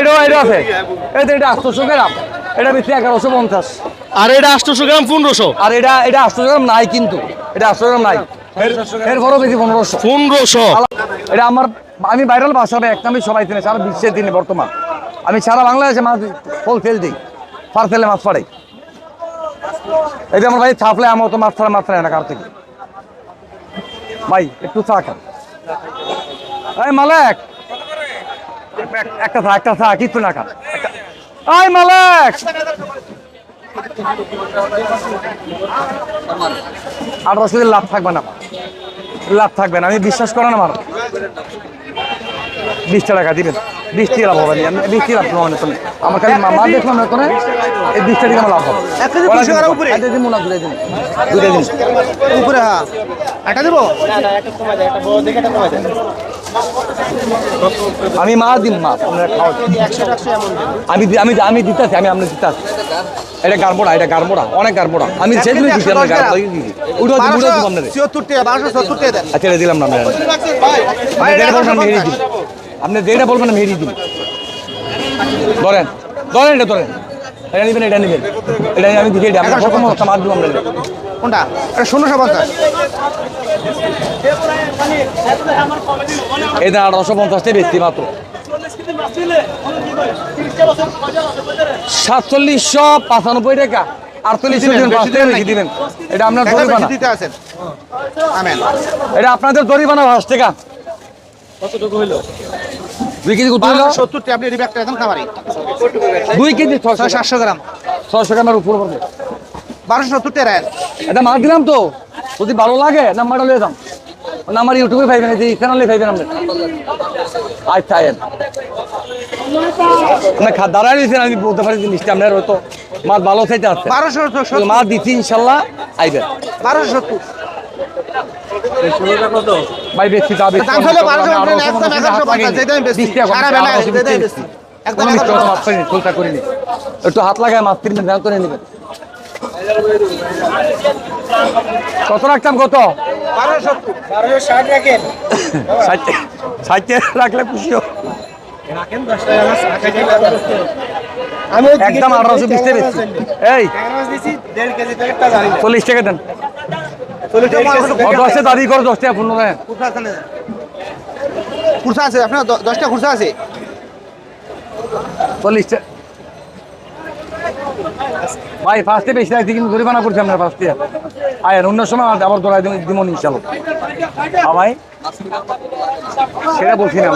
এটাও এটা আছে। এই এটা আটশোশো গ্রাম এটা বেশি এগারোশো পঞ্চাশ। আর এটা আটশোশো গ্রাম পনেরোশো। আর এটা এটা গ্রাম নাই কিন্তু এটা আটশো গ্রাম নাই। এরপরও বেশি পনেরোশো। পনেরোশো। এটা আমার আমি ভাইরাল হবে একটা আমি সবাই চিনি সারা বিশ্বের দিনে বর্তমান। আমি সারা বাংলাদেশে মাছ ফল ফেল দিই ফার ফেলে মাছ পাড়াই। এই যে আমার ভাই ছাপলে আমার তো মাছ ছাড়া মাছ ছাড়ে না কার থেকে? ভাই একটু চা খান। এই মালেক এক- একটা থাক একটা থাক, কিচ্ছু না একটা- এই মালেক! আঠারোশো দিন লাভ থাকবে না লাভ থাকবে না, আমি বিশ্বাস করেন আমার। বিশটা টাকা দিবেন। বৃষ্টি লাভ হবে বৃষ্টি লাভ মনে করেন আমার খালি মা দেখলাম না করে এই বৃষ্টি টাকা লাভ হবে। এক কেজি দুশো টাকার উপরে? এটা দিন না দিন। দুটো দিন। উপরে হ্যাঁ। দিব? আমি মা দিন মা। আপনারা খাওয়া আমি আমি আমি দিতেছি আমি আপনার দিতেছি। এটা গারবোড়া এটা গারবোড়া অনেক গারবোড়া আমি দিচ্ছি আপনার দিচ্ছি উঠে উঠে দিব আপনাদের। দেন। আচ্ছা এটা দিলাম না আপনার ভাই, এটা আপনি যেটা বলবেন আমি হেরিয়ে দিন ধরেন ধরেন এটা ধরেন। এটা নেবেন এটা নেবেন। এটা আমি দিকে আপনার মার দিব আমরা কোনটা? এটা ষোলোশো পঞ্চাশ। এই আঠারোশো পঞ্চাশটা ব্যক্তি মাত্র। সাতচল্লিশশো পাঁচানব্বই টাকা। এটা আপনার দরিবানা এটা আপনাদের দরিবানা পাঁচ টাকা দুই কেজি কত হলো সত্তর দেন দুই কেজি ছয় ছয়শো সাতশো গ্রাম। ছয়শো গ্রামের উপর পড়বে। বারোশো সত্তর টাকা এটা দিলাম তো। যদি ভালো লাগে নাম্বারটা লিয়ে দাম নাম্বার ইউটিউবে পাইবেন এই যে চ্যানেলে পাইবেন আপনি। আচ্ছা আয়েন। না খা দাঁড়ায় দিয়েছেন আমি বলতে পারি জিনিসটা আপনার হয়তো মাছ ভালো খাইতে আছে। বারোশো মাছ দিচ্ছি ইনশাল্লাহ আইবেন। বারোশো সত্তর। ভাই বেশি দাম বেশি দাম হলো বারোশো একদম এগারোশো বেশি সারা বেলা যেটাই বেশি। একদম এগারোশো পঞ্চাশ। ফুলটা করে নি একটু হাত লাগায় মাছ কিনবেন দাম করে নেবেন কত রাখতাম কত? ষাট রাখলে খুশি আমি একদম আঠারোশো বিশ টাকা এই চল্লিশ টাকা দেন। দশটা করো দশ টাকা পনেরো দেন খুরসা আছে আপনার দশটা খুরসা আছে? চল্লিশ টাকা ভাই ফার্স্টে বেশি রাখছি কিন্তু জরিমানা করছি ফার্স্টে আয় অন্য সময় আবার দৌড়াই দিব হ্যাঁ ভাই। সেটা বলছি না।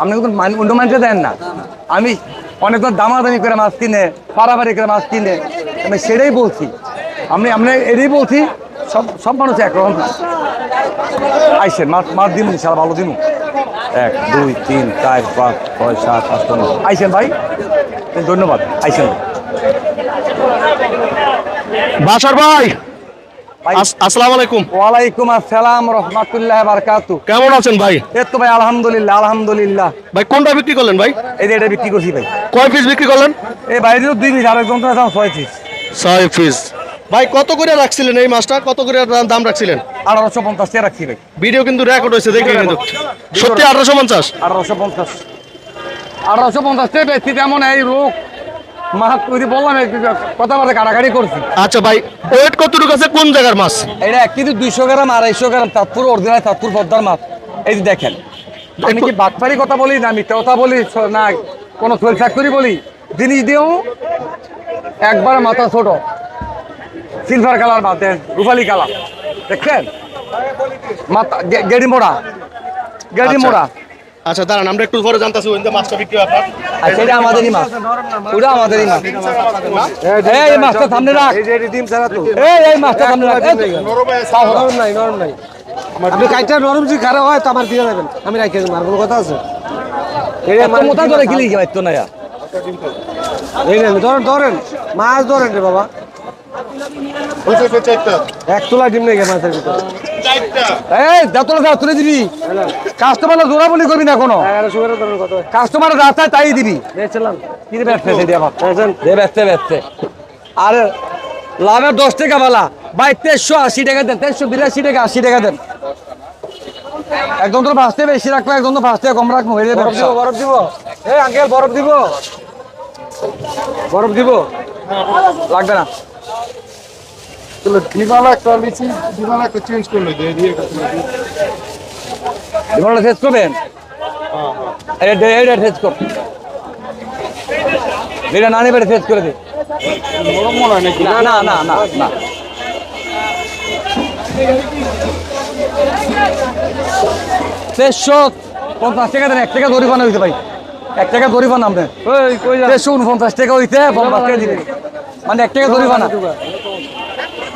আপনি কিন্তু অন্য মানুষে দেন না। আমি অনেক দামাদামি করে মাছ কিনে পাড়াপাড়ি করে মাছ কিনে আমি সেটাই বলছি। আমি আপনি এটাই বলছি সব সব মানুষ একরকম আইসেন মাছ দিন ইনশাল্লাহ ভালো দিন এক দুই তিন চার পাঁচ ছয় সাত আট নয় আইসেন ভাই? ধন্যবাদ আইসেন। বাসার ভাই ভাই। আস- আসসালামু আলাইকুম। ওয়ালাইকুম আসসালাম রহমতুল্লাহ বারকাতু। কেমন আছেন ভাই? এই তো ভাই আলহামদুলিল্লাহ আলহামদুলিল্লাহ। ভাই কোনটা বিক্রি করলেন ভাই? এই যে এটা বিক্রি করছি ভাই। কয় পিস বিক্রি করলেন? এই বাইরে তো দুই পিস আরেকজন তো ছয় পিস। ছয় পিস। ভাই কত করে রাখছিলেন এই মাছটা? কত করে দাম- রাখছিলেন? আঠারোশো পঞ্চাশ টাকা রাখছি ভাই। ভিডিও কিন্তু রেকর্ড হয়েছে দেখি কিন্তু। সত্যি আঠারোশো পঞ্চাশ? আঠারোশো পঞ্চাশ। আঠারোশো পঞ্চাশ টাকা বেশি তেমন এই রোগ। মা যদি বললাম এই কথাবার্তা কাটাকাটি করছি আচ্ছা ভাই ওয়েট কতটুকু আছে? কোন জায়গার মাছ? এটা কেজি দুইশো গ্রাম আড়াইশো গ্রাম তাৎপুর অরিজিনাল তাৎপুর পদ্মার মাছ। এই যে দেখেন আমি কি বাটপারি কথা বলি না মিথ্যা কথা বলি না কোনো ফ্যাক্টরি বলি? জিনিস দিয়েও একবার মাথা ছোট। সিলভার কালার মাথা রূপালি কালার দেখছেন? মাথা গেড়ি মোড়া। গেড়ি আচ্ছা। মোড়া। আচ্ছা দাঁড়ান আমরা একটু পরে জানতেছি ওই মাছটা বিক্রি আপনার। আচ্ছা এটা আমাদেরই মাছ। ওটা আমাদেরই মাছ। এই এই মাছটা সামনে রাখ। এই এই মাছটা সামনে রাখ। নরম নাই নরম নাই। আপনি কাইটা নরম যদি খারাপ হয় তো আমার দিয়ে দেবেন। আমি রাখি দেবো আর কোনো কথা আছে? এত মোটা ধরে কিলি কি পাইতো না। এই নেন ধরেন ধরেন। মাছ ধরেন রে বাবা। এক তোলা ডিম নেই মাছের ভিতরে। এই দাঁতলে যা তুলে দিবি। কাস্টমার জোড়া বলি করবি না কোনো এগারোশো করে ধরেন কত কাস্টমার যা তাই দিবি। কি ব্যস্ত সেটি আবার দে ব্যস্ত ব্যস্ত। আর লাভের দশ টাকা বালা। ভাই তেইশশো আশি টাকা দেন তেইশশো বিরাশি টাকা আশি টাকা দেন। একদম তো ফার্স্টে বেশি রাখব একদম তো ফার্স্টে কম রাখব হয়ে যাবে বরফ দিব বরফ দিব। এই আঙ্কেল বরফ দিব। বরফ দিব। লাগবে না। ডিমালা একটা লিচি ডিমালা একটা চেঞ্জ করলে দিয়ে দিয়ে করবেন? এটা এটা শেষ কর। এটা না নেবে শেষ করে দে। নরম মনে হয় নাকি? না না না না না। দেড়শো পঞ্চাশ টাকা দেন এক টাকা ভাই এক টাকা উনপঞ্চাশ হইতে পঞ্চাশ টাকা মানে এক টাকা দড়ি বানা কত করে রাখলেন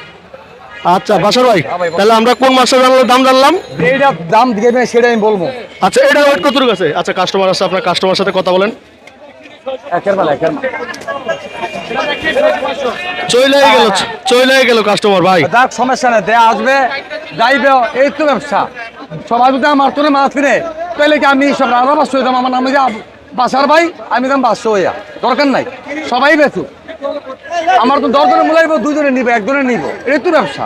আচ্ছা বাসার ভাই। তাহলে আমরা কোন মাছটা দাম জানলাম? এইটা দাম সেটা আমি বলব। আচ্ছা এটা ওয়েট কত আছে? আচ্ছা কাস্টমার আছে আপনার কাস্টমার সাথে কথা বলেন। একের বেলা একের চলে গেল কাস্টমার ভাই। দেখ সমস্যা নেই আসবে যাইবে এই তো ব্যবসা। সবাই যদি আমার তোনে মাছ কিনে। তাহলে কি আমি সব রাজা বাস আমার নামে যা বাসার ভাই আমি দাম হইয়া। দরকার নাই। সবাই বেচু আমার তো দরজনে মূলাইব দুজনে নিবে একজনে নিব। এই তো ব্যবসা।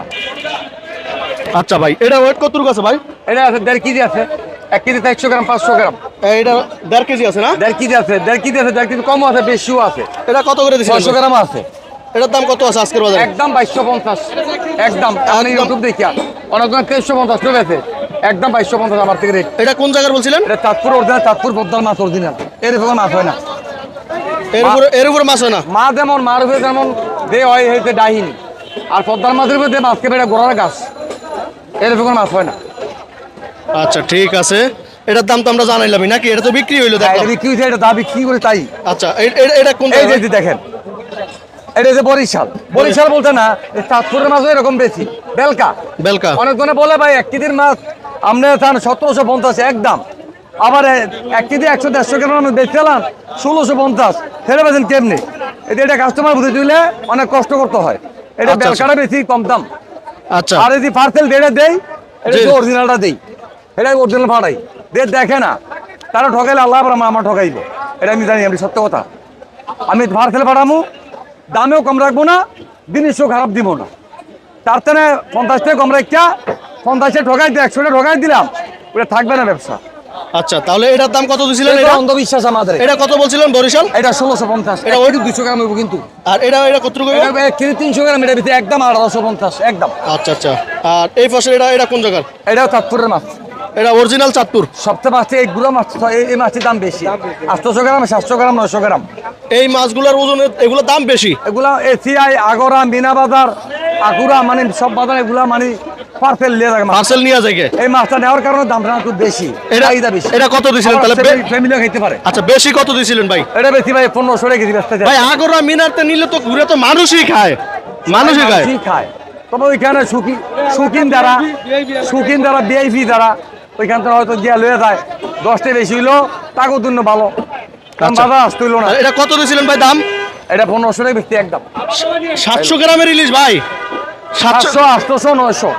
আচ্ছা ভাই এটা ওয়েট কত আছে ভাই? এটা আছে দেড় কেজি আছে। এক কেজি একশো গ্রাম পাঁচশো গ্রাম। এটা দেড় কেজি আছে না? দেড় কেজি আছে দেড় কেজি আছে দেড় কেজি কম আছে বেশিও আছে। এটা কত করে ছয়শো গ্রাম আছে। এটার দাম কত আছে আজকের বাজারে? একদম বাইশশো পঞ্চাশ। একদম আমি ইউটিউব দেখিয়া। অনেকজন তেইশশো পঞ্চাশ টাকা আছে একদম বাইশশো পঞ্চাশ আমার থেকে রেট এটা কোন জায়গার বলছিলেন? এটা চাঁদপুর অরিজিনাল চাঁদপুর বদ্দাল মাছ অরিজিনাল এরকম মাছ হয় না। এর উপরে এর উপরে মাছ হয় না। মা যেমন মার উপরে যেমন দে হয় হয়েছে ডাহিন আর পদ্মার মাছের উপরে দে মাছকে বেড়ে গোড়ার গাছ। এরকম মাছ হয় না। আচ্ছা ঠিক আছে। এটার দাম তো আমরা জানাইলামই নাকি? এটা তো বিক্রি হইল এটা দেখলাম। বিক্রি হয়েছে এটা দা বিক্রি করে তাই। আচ্ছা এটা কোন এই যে দেখেন। এটা যে বরিশাল। বরিশাল বলতে না চাঁদপুরের মাছও এরকম বেশি। বেলকা। বেলকা। অনেকজনে বলে ভাই এক কেজির মাছ আপনি চান সতেরোশো পঞ্চাশ একদম। আবার এক কেজি একশো দেড়শো গ্রাম আমি বেচছিলাম ষোলোশো পঞ্চাশ। ফেরে বেছেন কেমনি? এটা এটা কাস্টমার বুঝে দিলে অনেক কষ্ট করতে হয়। এটা আচ্ছা, আচ্ছা। বেলকাটা বেশি কম দাম। আচ্ছা। আর যদি পার্সেল দেড়ে দেই এটা অরিজিনালটা দেই এটা অরিজিনাল ভাড়াই দে দেখে না তারা ঠকাইলে আল্লাহ আবার আমার ঠকাইবে। এটা আমি জানি আমি সত্য কথা। আমি পার্সেল পাঠামু দামেও কম রাখব না জিনিসও খারাপ দিব না। তার থেকে পঞ্চাশ টাকা কম রাখা পঞ্চাশে ঠকাই দিয়ে একশোটা ঠকাই দিলাম ওটা থাকবে না ব্যবসা। আচ্ছা তাহলে এটার দাম কত দিছিলেন এটা? অন্ধবিশ্বাস আমাদের। এটা কত বলছিলেন বরিশাল? এটা ষোলোশো পঞ্চাশ। এটা ওই দুশো গ্রাম হইব কিন্তু। আর এটা এটা কত তিনশো গ্রাম এটা ভিতরে একদম আঠারোশো পঞ্চাশ একদম। আচ্ছা আচ্ছা। আর এই পাশে এটা এটা কোন জায়গার? এটা চাঁদপুরের মাছ। এটা অরিজিনাল চাঁদপুর। সবচেয়ে মাছটা এই গুলো মাছ এই- এই মাছটির দাম বেশি। আটশোশো গ্রাম সাতশো গ্রাম নয়শো গ্রাম। এই মাছগুলোর ওজন এগুলোর দাম বেশি? এগুলা এসিআই আগরা মিনা বাজার আকুরা মানে সব বাজার এগুলা মানে পার্সেল নিয়ে মাছ। পার্সেল নিয়ে যায় এই মাছটা নেওয়ার কারণে দামটা একটু বেশি। এটা বেশি। এটা কত দিছিলেন তাহলে? ফ্যামিলিও খাইতে পারে। আচ্ছা বেশি কত দিছিলেন ভাই? এটা বেশি ভাই পনেরোশো রেখে দিবে ভাই আগরা মিনারতে নিলে তো ঘুরে তো মানুষই খায়। মানুষই খায়। খায়। তবে ওইখানে সুখী সুখিন দ্বারা সুখিন দ্বারা বিআইপি দ্বারা ওইখান থেকে হয়তো গিয়া লয়ে যায়। দশটা বেশি হইল তাকেও জন্য ভালো। কারণ আচ্ছা। বাজার আসতে না। এটা কত দিছিলেন ভাই দাম? এটা পনেরোশো টাকা বেশি একদম। সাতশো গ্রামের ইলিশ ভাই। সাতশো আটশোশো নয়শো।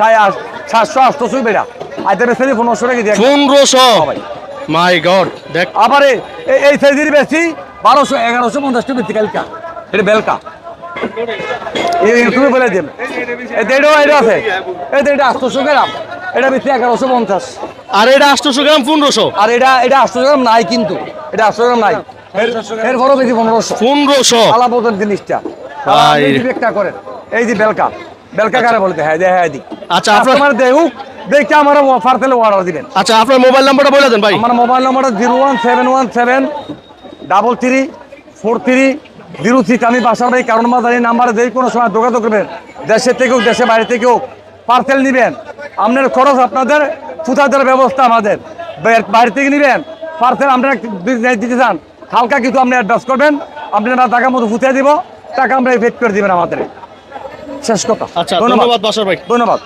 সাড়ে আট সাতশো বেড়া। আইতে বেশি পনেরোশো টাকা দিয়ে। পনেরোশো? ভাই। মাই গড দেখ। আবার এই সাইজের বেশি বারোশো এগারোশো পঞ্চাশ টাকা বেশি কালকা এটা বেলকা। তুমি বলে এটা এটাও এটা আছে। এটা এটা আটশোশো গ্রাম। এটা বেশি এগারোশো পঞ্চাশ। আর এটা আটশোশো গ্রাম পনেরোশো? আর এটা এটা গ্রাম নাই কিন্তু। এটা আটশো গ্রাম নাই। বেশি পনেরোশো। পনেরোশো? জিনিসটা। ভাই। একটা করেন। এই যে বেলকা। বেলকা কারে বলতে হ্যাঁ হ্যাঁ দিক। আচ্ছা, আপনার- দেখুক দেখে আমার পার্সেলে অর্ডার দিবেন। আচ্ছা আপনার মোবাইল নাম্বারটা বলে দেন ভাই। আমার মোবাইল নম্বরটা zero one seven one seven double three four three zero six আমি বাসার ভাই কারণ মাদার এই নাম্বারে যে কোনো সময় যোগাযোগ করবেন। দেশের থেকেও দেশের বাইরে থেকেও পার্সেল নেবেন। আপনার খরচ আপনাদের ফুটা দেওয়ার ব্যবস্থা আমাদের। বাইরে- থেকে নেবেন পার্সেল আপনারা দিতে চান। হালকা কিছু আপনি অ্যাডভান্স করবেন আপনারা টাকা মতো ফুটিয়ে দিব টাকা আমরা পেড করে দিবেন আমাদের। শেষ কথা। আচ্ছা ধন্যবাদ বাসার ভাই। ধন্যবাদ।